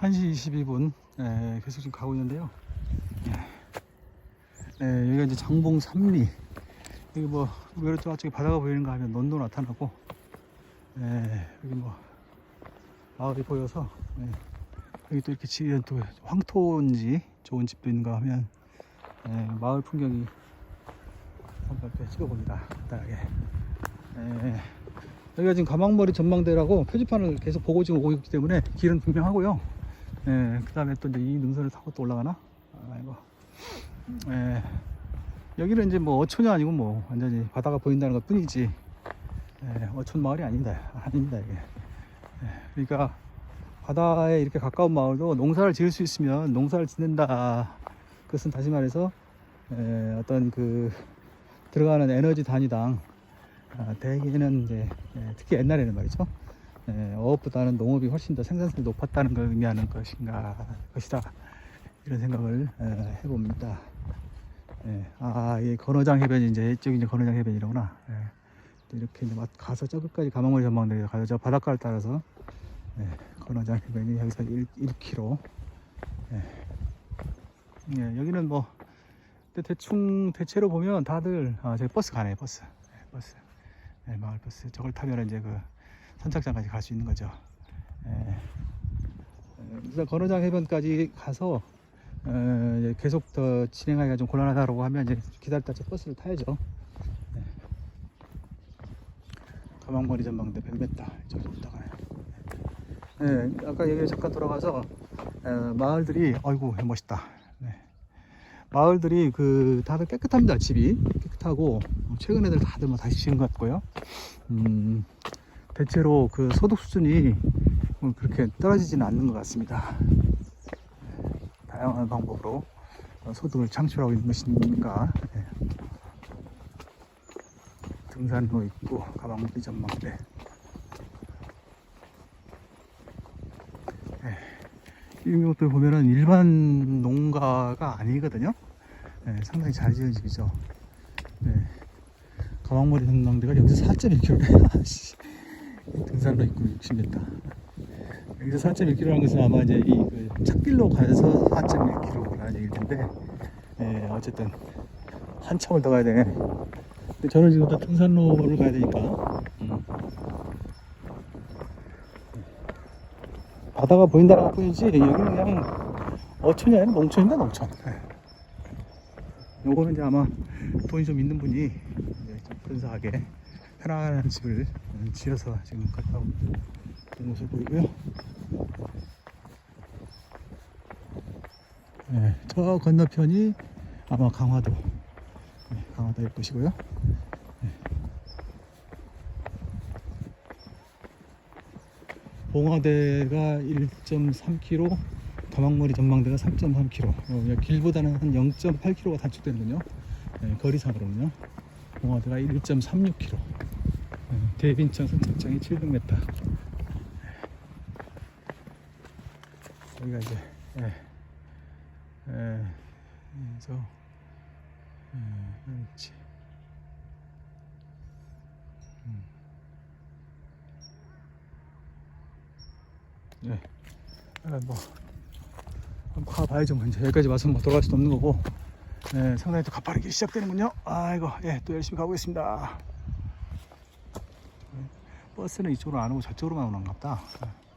1시 22분 예, 계속 지금 가고 있는데요. 예, 예, 여기가 이제 장봉 삼리. 여기 뭐 외로 저쪽에 바다가 보이는가 하면 논도 나타나고 예, 여기 뭐 마을이 보여서 예, 여기 또 이렇게 지은 또 황토인지 좋은 집도 있는가 하면 예, 마을 풍경이 한번 이렇게 찍어봅니다. 간단하게. 예, 여기가 지금 가망머리 전망대라고 표지판을 계속 보고 지금 오고 있기 때문에 길은 분명하고요. 예, 그 다음에 또 이제 이 능선을 타고 또 올라가나? 아이고. 예, 여기는 이제 뭐 어촌이 아니고 뭐 완전히 바다가 보인다는 것 뿐이지. 예, 어촌 마을이 아닙니다. 아닙니다, 이게. 예, 그러니까 바다에 이렇게 가까운 마을도 농사를 지을 수 있으면 농사를 짓는다. 그것은 다시 말해서 예, 어떤 그 들어가는 에너지 단위당 아, 대개는 이제 예, 특히 옛날에는 말이죠. 예, 어업보다는 농업이 훨씬 더 생산성이 높았다는 걸 의미하는 것인가 것이다 이런 생각을 예, 해봅니다. 예, 아, 이 건어장 해변이 이제 이쪽이 이제 건어장 해변이라구나. 예, 또 이렇게 이제 막 가서 저 끝까지 가망머리 전망대에 가서 저 바닷가를 따라서 예, 건어장 해변이 여기서 1, 1km. 예. 예, 여기는 뭐 대충 대체로 보면 다들 아, 저기 버스 가네 버스. 예, 버스. 예, 마을 버스. 저걸 타면 이제 그 선착장까지 갈 수 있는 거죠. 예. 예, 그래서 건어장 해변까지 가서 어, 계속 더 진행하기가 좀 곤란하다고 하면 이제 기다렸다 저 버스를 타야죠. 예. 가망머리 전망대 100m 저기 올라가요. 예, 아까 얘기 잠깐 돌아가서 어, 마을들이 아이고 멋있다. 네. 마을들이 그 다들 깨끗합니다 집이 깨끗하고 최근 애들 다들 뭐 다시 지은 것 같고요. 음, 대체로 그 소득 수준이 뭐 그렇게 떨어지지는 않는 것 같습니다. 다양한 방법으로 어, 소득을 창출하고 있는 것이니까 예. 등산로 있고 가방비 전망대 예. 이런 것들 보면은 일반 농가가 아니거든요 예, 상당히 잘 지은 집이죠 예. 가방머리 전망대가 여기서 4.1km 등산로 있고 60m 여기서 4.1km라는 것은 아마 이제 이그 찾길로 가서 4.1km라는 얘기일 텐데, 예, 어쨌든 한참을 더 가야 되네. 근데 저는 지금 다 등산로를 가야 되니까, 음. 바다가 보인다는 것 뿐이지, 여기는 그냥 어촌이 아니라 농촌입니다, 농촌. 예. 요거는 이제 아마 돈이 좀 있는 분이 좀 근사하게 편안한 집을 음, 지어서 지금 갔다 온 모습 보이고요. 네, 저 건너편이 아마 강화도, 네, 강화도일 것이고요. 네. 봉화대가 1.3km, 가망머리 전망대가 3.3km. 어, 길보다는 한 0.8km가 단축되는군요. 네, 거리상으로는요. 봉화대가 1.36km. 네, 대빈천 선착장이 700m. 여기가 이제 예. 예. 그래서 예, 그렇지. 음. 예. 아, 뭐 한번 가봐야죠. 뭐 이제 여기까지 와서 뭐 돌아갈 수도 없는 거고. 예, 상당히 또 가파르게 시작되는군요. 아이고, 예, 또 열심히 가보겠습니다. 예, 버스는 이쪽으로 안 오고 저쪽으로만. 예.